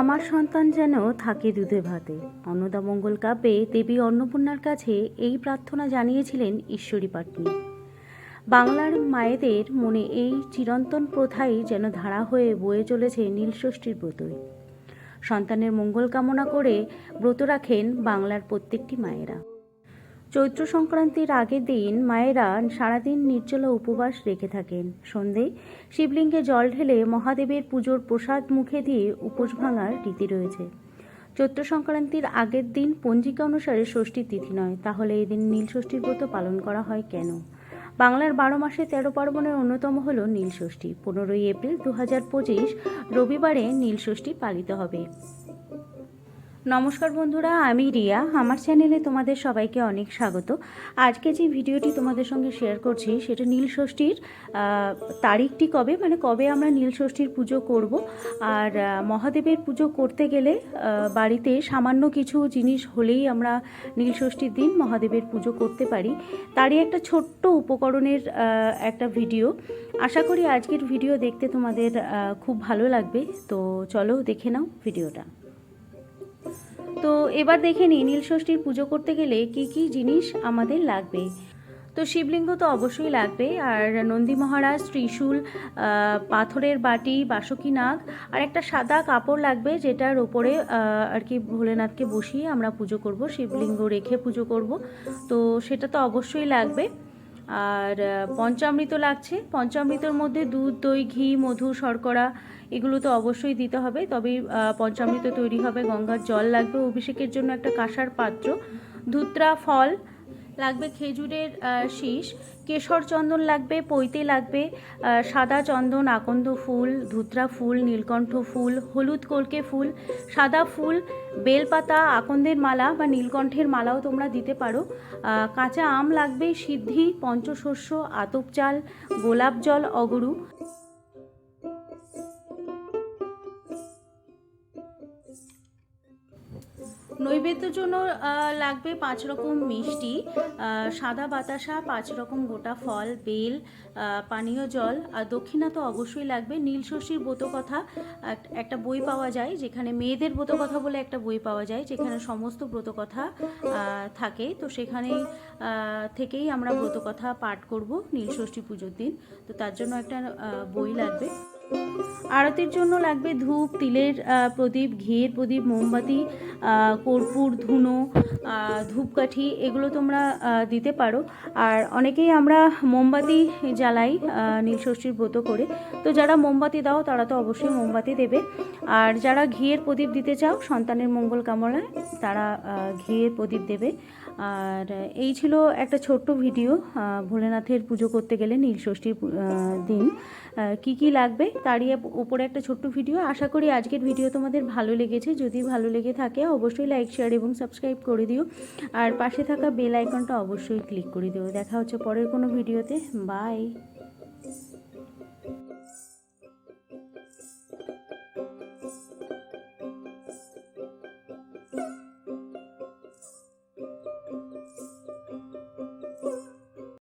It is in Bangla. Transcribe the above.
আমার সন্তান যেন থাকে দুধে ভাতে। অন্নদামঙ্গল কাব্যে দেবী অন্নপূর্ণার কাছে এই প্রার্থনা জানিয়েছিলেন ঈশ্বরী পাটনি। বাংলার মায়েদের মনে এই চিরন্তন প্রথাই যেন ধারা হয়ে বয়ে চলেছে নীলষষ্ঠীর ব্রতই। সন্তানের মঙ্গল কামনা করে ব্রত রাখেন বাংলার প্রত্যেকটি মায়েরা। চৈত্র সংক্রান্তির আগের দিন মায়েরা সারাদিন নির্জলা উপবাস রেখে থাকেন। সন্ধে শিবলিঙ্গে জল ঢেলে মহাদেবের পুজোর প্রসাদ মুখে দিয়ে উপোস ভাঙার রীতি রয়েছে। চৈত্র সংক্রান্তির আগের দিন পঞ্জিকা অনুসারে ষষ্ঠীর তিথি নয়, তাহলে এদিন দিন নীলষষ্ঠীর ব্রত পালন করা হয় কেন? বাংলার বারো মাসে তেরো পার্বণের অন্যতম হল নীলষষ্ঠী পনেরোই এপ্রিল দু হাজার পঁচিশ রবিবারে নীলষষ্ঠী পালিত হবে। নমস্কার বন্ধুরা, আমি রিয়া। আমার চ্যানেলে তোমাদের সবাইকে অনেক স্বাগত। আজকে যে ভিডিওটি তোমাদের সঙ্গে শেয়ার করছি, সেটা নীল ষষ্ঠীর তারিখটি কবে? মানে কবে আমরা নীল ষষ্ঠীর পুজো করব? আর মহাদেবের পুজো করতে গেলে বাড়িতে সামান্য কিছু জিনিস হলেই আমরা নীল ষষ্ঠীর দিন মহাদেবের পুজো করতে পারি। তারই একটা ছোট্ট উপকরণের একটা ভিডিও। আশা করি আজকের ভিডিও দেখতে তোমাদের খুব ভালো লাগবে। তো চলো দেখে নাও ভিডিওটা। তো এবার দেখে নিই নীলষষ্ঠীর পুজো করতে গেলে কি কি জিনিস আমাদের লাগবে। তো শিবলিঙ্গ তো অবশ্যই লাগবে, আর নন্দী মহারাজ, ত্রিশূল পাথরের বাটি, বাসকি নাগ, আর একটা সাদা কাপড় লাগবে যেটার ওপরে আর কি ভোলেনাথকে বসিয়ে আমরা পুজো করব, শিবলিঙ্গ রেখে পুজো করব। তো সেটা তো অবশ্যই লাগবে। আর পঞ্চামৃত লাগছে। পঞ্চামৃতর মধ্যে দুধ, দই, ঘি, মধু, শর্করা এগুলো তো অবশ্যই দিতে হবে। তবে পঞ্চামৃত তৈরি হবে, গঙ্গার জল লাগবে। অভিষেকের জন্য একটা কাঁসার পাত্র, ধুত্রা ফল লাগবে খেজুরের শীষ, কেশর চন্দন লাগবে, পৈতে লাগবে সাদা চন্দন, আকন্দ ফুল, ধুতরা ফুল, নীলকণ্ঠ ফুল, হলুদ কলকে ফুল, সাদা ফুল, বেলপাতা, আকন্দের মালা বা নীলকণ্ঠের মালাও তোমরা দিতে পারো। কাঁচা আম লাগবে, সিদ্ধি, পঞ্চশস্য, আতপ চাল, গোলাপ জল, অগরু। নৈবেদ্যর জন্য লাগবে পাঁচ রকম মিষ্টি সাদা বাতাসা, পাঁচ রকম গোটা ফল, বেল পানীয় জল, আর দক্ষিণা তো অবশ্যই লাগবে নীলষষ্ঠীর ব্রতকথা এক- একটা বই পাওয়া যায়, যেখানে মেয়েদের ব্রতকথা বলে একটা বই পাওয়া যায়, যেখানে সমস্ত ব্রতকথা থাকে। তো সেখানে থেকেই আমরা ব্রতকথা পাঠ করব নীলষষ্ঠী পুজোর দিন। তো তার জন্য একটা বই লাগবে। আরতির জন্য লাগবে ধূপ, তিলের প্রদীপ, ঘিয়ের প্রদীপ, মোমবাতি কর্পূর, ধুনো ধূপকাঠি এগুলো তোমরা দিতে পারো। আর অনেকেই আমরা মোমবাতি জ্বালাই নীলষষ্ঠীর ব্রত করে। তো যারা মোমবাতি দাও, তারা তো অবশ্যই মোমবাতি দেবে। আর যারা ঘিয়ের প্রদীপ দিতে চাও, সন্তানের মঙ্গল কামনায় তারা ঘিয়ের প্রদীপ দেবে। আর এই ছিল একটা ছোট্ট ভিডিও ভোলেনাথের পুজো করতে গেলে নীলষষ্ঠীর দিন। কি কি লাগবে? তারই উপরে একটা ছোট্ট ভিডিও। আশা করি আজকের ভিডিও তোমাদের ভালো লেগেছে। যদি ভালো লেগে থাকে, অবশ্যই লাইক শেয়ার এবং সাবস্ক্রাইব করে দিও। আর পাশে থাকা বেল আইকনটা অবশ্যই ক্লিক করে দিও। দেখা হচ্ছে পরের কোনো ভিডিওতে। বাই